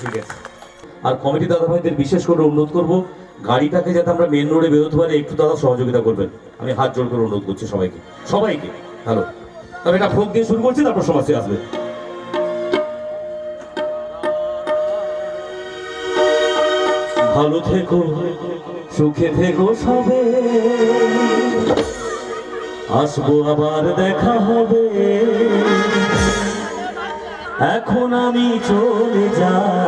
ঠিক আছে। আর কমিটি দাদা ভাইদের বিশেষ করে অনুরোধ করব, গাড়িটাকে যাতে আমরা মেন রোডে বেরোতে পারি, একটু দাদা সহযোগিতা করবেন। আমি হাত জোর করে অনুরোধ করছি সবাইকে। সবাইকে হ্যালো তবে এটা ফোক দিয়ে শুরু করছি, তারপর সমাজে আসবে। ভালো থেকো, সুখে থেকো সবে। আসব আবার দেখা হবে। এখন আমি চলে যাই।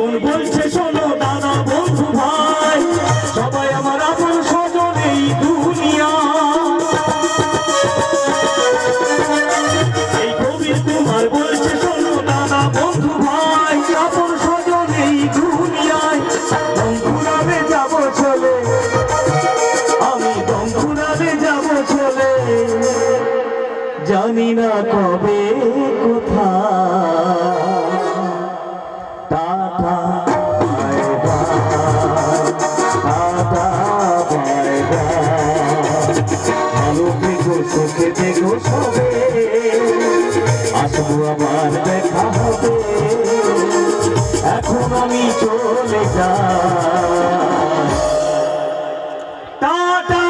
জীবন বলছে, শোনো দাদা বন্ধু ভাই, সবাই আমার আপন স্বজন এই দুনিয়া। এই কবির কুমার বলছে, শোনো দাদা বন্ধু ভাই, আপন স্বজন এই দুনিয়ায়। বন্ধুরাবে যাব চলে, আমি বন্ধুরাবে যাব চলে। জানি না কবে চোখে দেখো সবে। আসব আমার দেখা হবে। এখন আমি চলে যাই। টাটা!